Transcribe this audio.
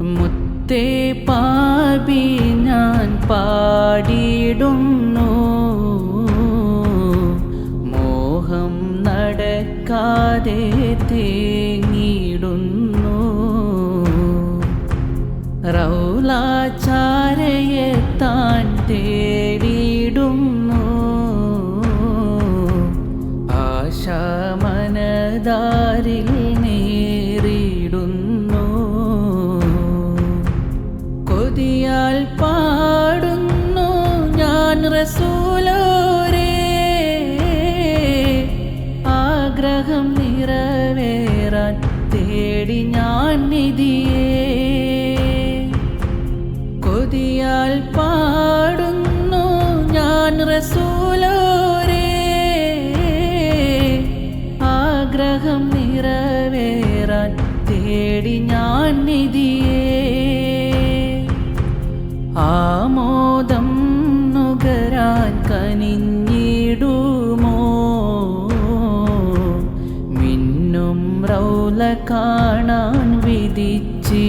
മുത്തേ പാപി ഞാൻ പാടിയിടുന്നു. മോഹം നടക്കാതെ തേങ്ങിടുന്നു റൗലാചാരയെത്താൻ തേടിയിടുന്നു. ആശാമനദാരിൽ കൊതിയാൽ പാടുന്നു ഞാൻ റസൂലോരേ. ആഗ്രഹം നിറവേറാൻ തേടി ഞാൻ നിധിയേ. കൊതിയാൽ പാടുന്നു ഞാൻ റസൂലോരേ. ആഗ്രഹം നിറവേറാൻ തേടി പ്രൗല കാണാൻ വിധിച്ചി